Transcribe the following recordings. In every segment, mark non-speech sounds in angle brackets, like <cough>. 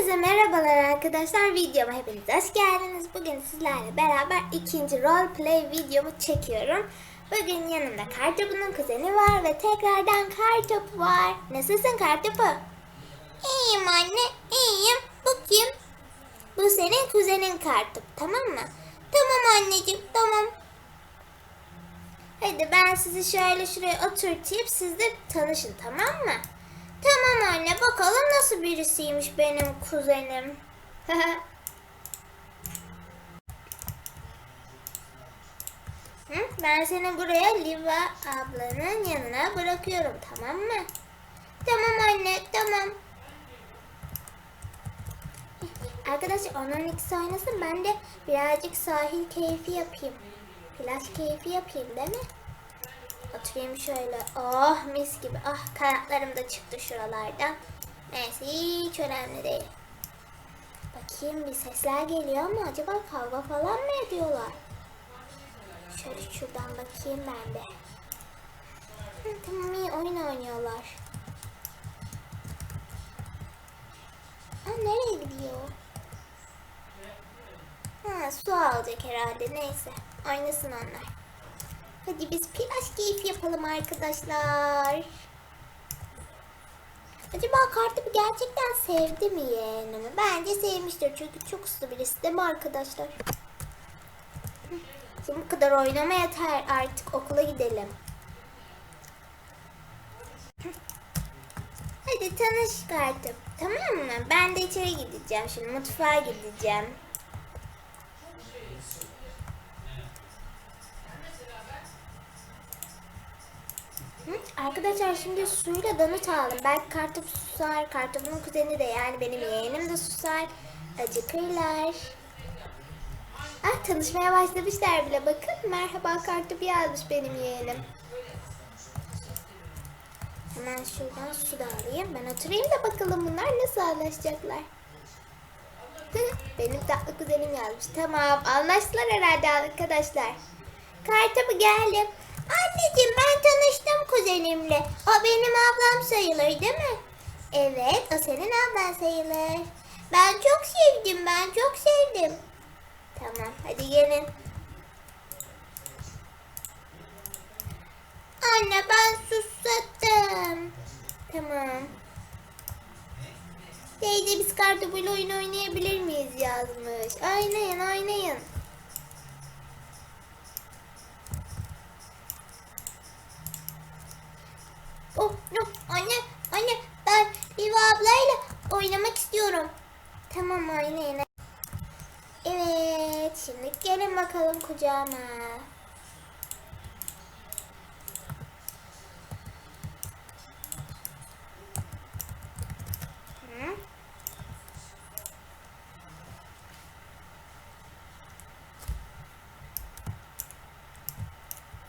Herkese merhabalar arkadaşlar. Videoma hepiniz hoş geldiniz. Bugün sizlerle beraber ikinci roleplay videomu çekiyorum. Bugün yanımda Kartopu'nun kuzeni var ve tekrardan Kartopu var. Nasılsın Kartopu? İyiyim anne, iyiyim. Bu kim? Bu senin kuzenin Kartopu, tamam mı? Tamam anneciğim, tamam. Hadi ben sizi şöyle şuraya oturtayım, siz de tanışın, tamam mı? Tamam anne bakalım nasıl birisiymiş benim kuzenim. <laughs> Ben seni buraya Liva ablanın yanına bırakıyorum tamam mı? Tamam anne tamam. Arkadaşlar onun ikisi oynasın ben de birazcık sahil keyfi yapayım. Plaj keyfi yapayım değil mi? Oturayım şöyle. Oh mis gibi. Ah kanatlarım da çıktı şuralardan. Neyse hiç önemli değil. Bakayım bir sesler geliyor ama acaba kavga falan mı ediyorlar? Şöyle şuradan bakayım ben de. Hı, tamam iyi oyun oynuyorlar. Aa, nereye gidiyor? Ha, su alacak herhalde neyse. Oynasın onlar. Hadi biz plaj keyif yapalım arkadaşlar. Acaba Kartopu gerçekten sevdi mi yeğenimi? Bence sevmiştir çünkü çok uslu birisi değil mi arkadaşlar? Şimdi bu kadar oynama yeter artık okula gidelim. Hadi tanış Kartopu tamam mı? Ben de içeri gideceğim şimdi mutfağa gideceğim. Arkadaşlar şimdi suyla donut aldım. Belki kartop susar. Kartopunun kuzeni de yani benim yeğenim de susar. Acıkırlar. Ah tanışmaya başlamışlar bile. Bakın merhaba kartop yazmış benim yeğenim. Hemen şuradan su da alayım. Ben oturayım da bakalım bunlar nasıl anlaşacaklar. benim tatlı kuzenim yazmış. Tamam anlaştılar herhalde arkadaşlar. Kartopu geldim. Anneciğim ben tanıştım kuzenimle. O benim ablam sayılır değil mi? Evet o senin ablan sayılır. Ben çok sevdim ben çok sevdim. Tamam hadi gelin. Anne ben susadım. Tamam. Teyze biz kartopuyla oyun oynayabilir miyiz yazmış. Oynayın oynayın. Oh, no, anne, anne ben Liva ablayla oynamak istiyorum. Tamam oynayın. Evet, şimdi gelin bakalım kucağıma. Hı?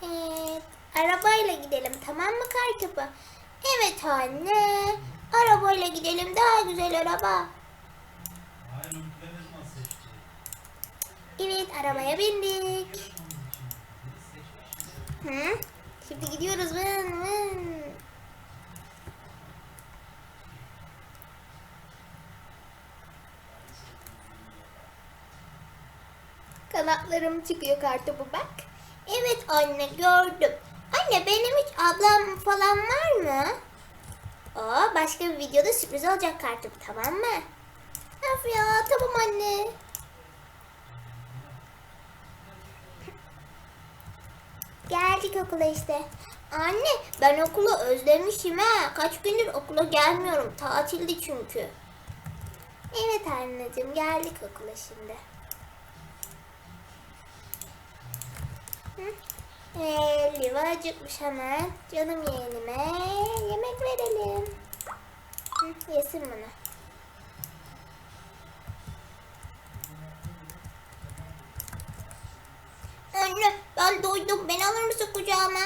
Evet, arabayla gidelim tamam mı Kartopu? Evet anne, arabayla gidelim daha güzel araba. Evet, arabaya bindik. Hı? Şimdi gidiyoruz. Kanatlarım çıkıyor kartopu bak. Evet anne gördüm. Anne benim hiç ablam falan var mı? Aa, başka bir videoda sürpriz olacak kartopu tamam mı? Of ya tamam anne. Geldik okula işte. Anne ben okulu özlemişim ha. Kaç gündür okula gelmiyorum. Tatildi çünkü. Evet anneciğim geldik okula şimdi. Ee, Liva acıkmış hemen. Canım yeğenime yemek verelim. Hı, yesin bunu. Anne ben doydum. Beni alır mısın kucağıma?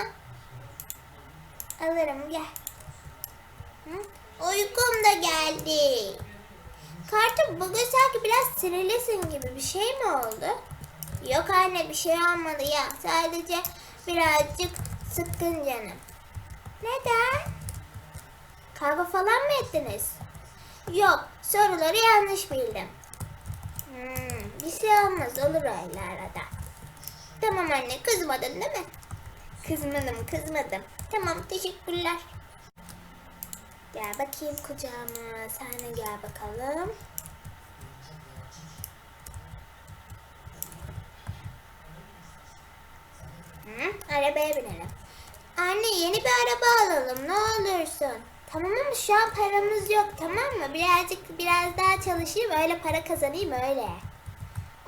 Alırım gel. Uykum da geldi. Kartım bugün sanki biraz sinirlisin gibi bir şey mi oldu? Yok anne bir şey olmadı ya. Sadece birazcık sıkkın canım. Neden? Kavga falan mı ettiniz? Yok Soruları yanlış bildim. Hmm, bir şey olmaz olur öyle arada. Tamam anne kızmadın değil mi? Kızmadım kızmadım. Tamam teşekkürler. Gel bakayım kucağıma. Sen de gel bakalım. Hı, arabaya binelim. Anne yeni bir araba alalım ne olursun. Tamam ama şu an paramız yok tamam mı? Birazcık biraz daha çalışayım öyle para kazanayım öyle.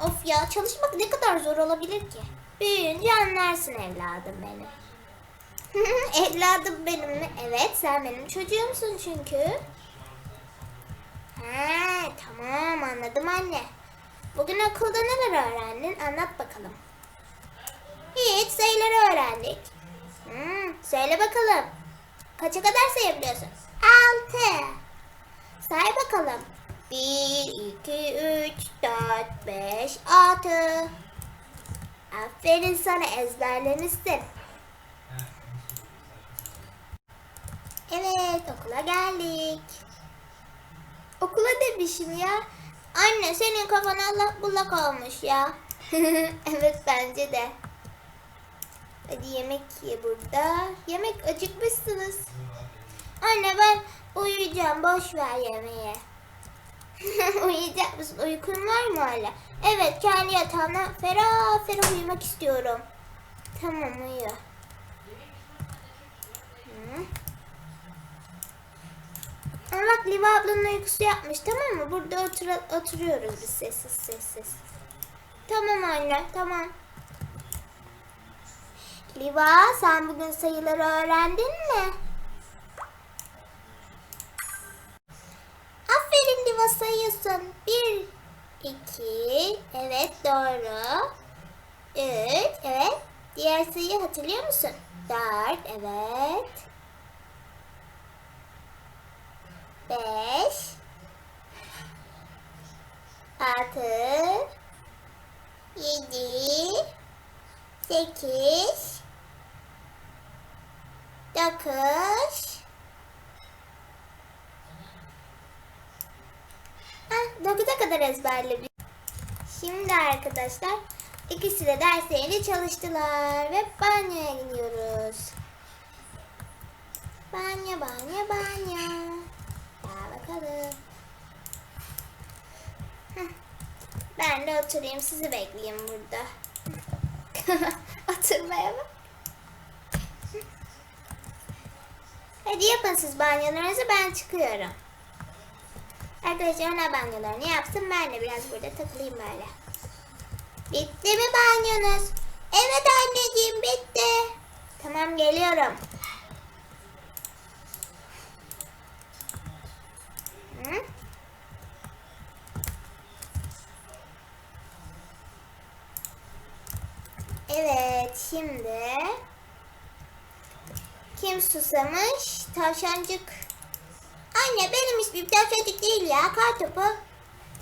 Of ya çalışmak ne kadar zor olabilir ki? Büyüyünce anlarsın evladım benim. <laughs> evladım benim mi? Evet sen benim çocuğumsun çünkü. He tamam anladım anne. Bugün okulda neler öğrendin? Anlat bakalım. Hiç sayıları öğrendik. Hmm, söyle bakalım. Kaça kadar sayabiliyorsun? Altı. Say bakalım. Bir, iki, üç, dört, beş, altı. Aferin sana ezberlemişsin. Evet okula geldik. Okula demişim ya. Anne senin kafan Allah bullak olmuş ya. <laughs> evet bence de. Hadi yemek ye burada. Yemek acıkmışsınız. Anne ben uyuyacağım. Boş ver yemeği. <laughs> Uyuyacak mısın? Uykun var mı hala? Evet kendi yatağımda ferah ferah uyumak istiyorum. Tamam uyu. Ama bak Liva ablanın uykusu yapmış tamam mı? Burada otur oturuyoruz biz sessiz sessiz. Tamam anne tamam. Liva sen bugün sayıları öğrendin mi? Aferin Liva sayıyorsun. Bir, iki, evet doğru. Üç, evet. Diğer sayıyı hatırlıyor musun? Dört, evet. Beş. Altı. Ezberledim. Şimdi arkadaşlar ikisi de derslerini çalıştılar ve banyoya gidiyoruz. Banyo, banyo, banyo. Gel bakalım. Heh. Ben de oturayım sizi bekleyeyim burada. <laughs> Oturmaya bak. Hadi yapın siz banyolarınızı ben çıkıyorum. Arkadaşlar ona banyolarını yapsın ben de biraz burada takılayım böyle. Bitti mi banyonuz? Evet anneciğim bitti. Tamam geliyorum. Evet şimdi kim susamış? Tavşancık. Anne benim ismim tavşancık değil ya kar topu.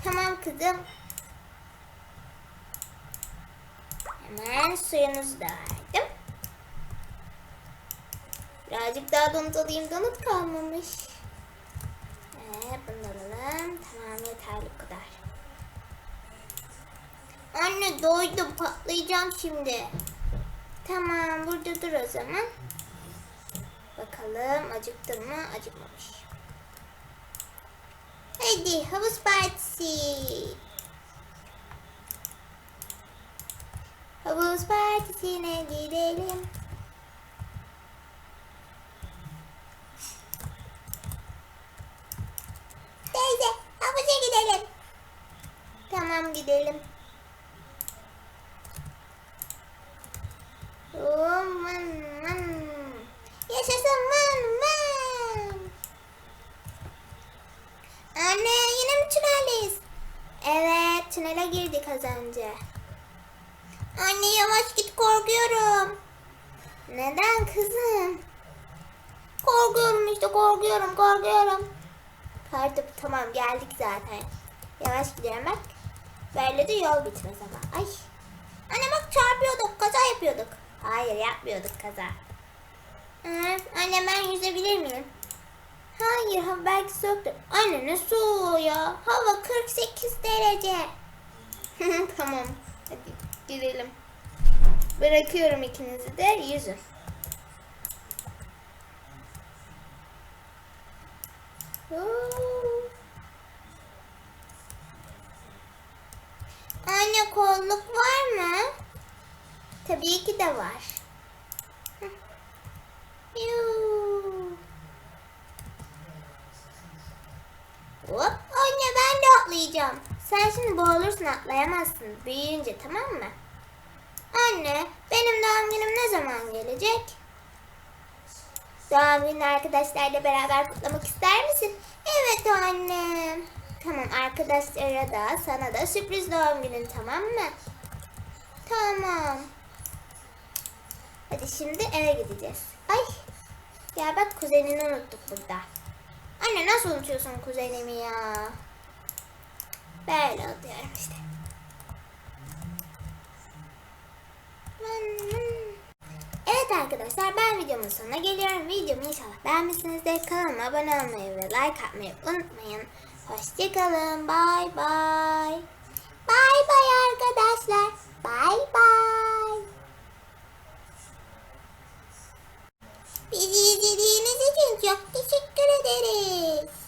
Tamam kızım. Hemen suyunuzu da verdim. Birazcık daha donut alayım. Donut kalmamış. Evet bunu alalım. Tamam yeterli kadar. Anne doydum patlayacağım şimdi. Tamam burada dur o zaman. Bakalım acıktın mı? Acıkmamış. Hadi havuz partisi. Havuz partisine gidelim. Teyze havuza gidelim. Tamam gidelim. Vın vın. Yaşasın vın vın. Anne yine mi tüneldeyiz? Evet tünele girdik az önce. Anne yavaş git korkuyorum. Neden kızım? İşte korkuyorum korkuyorum. Kartopu tamam geldik zaten. Yavaş gidelim bak. Böyle de yol bitmez ama. Ay. Anne bak çarpıyorduk kaza yapıyorduk. Hayır yapmıyorduk kaza. Anne ben yüzebilir miyim? Hayır belki soğuktur. Anne ne soğuğu ya? Hava 48 derece. <laughs> tamam. Hadi girelim. Bırakıyorum ikinizi de yüzün. Anne kolluk var mı? Tabii ki de var. Hop. Anne ben de atlayacağım. Sen şimdi boğulursun atlayamazsın. Büyüyünce tamam mı? Anne benim doğum günüm ne zaman gelecek? Doğum gününü arkadaşlarla beraber kutlamak ister misin? Evet annem. Tamam arkadaşlara da sana da sürpriz doğum günün tamam mı? Tamam. Hadi şimdi eve gideceğiz. Ay. Ya bak kuzenini unuttuk burada. Anne nasıl unutuyorsun kuzenimi ya? Böyle atıyorum işte. Evet arkadaşlar ben videomun sonuna geliyorum. Videomu inşallah beğenmişsinizdir. Kanalıma abone olmayı ve like atmayı unutmayın. Hoşçakalın. Bay bay. Bay bay arkadaşlar. Bay bay. Bizi izlediğiniz için çok teşekkür ederiz.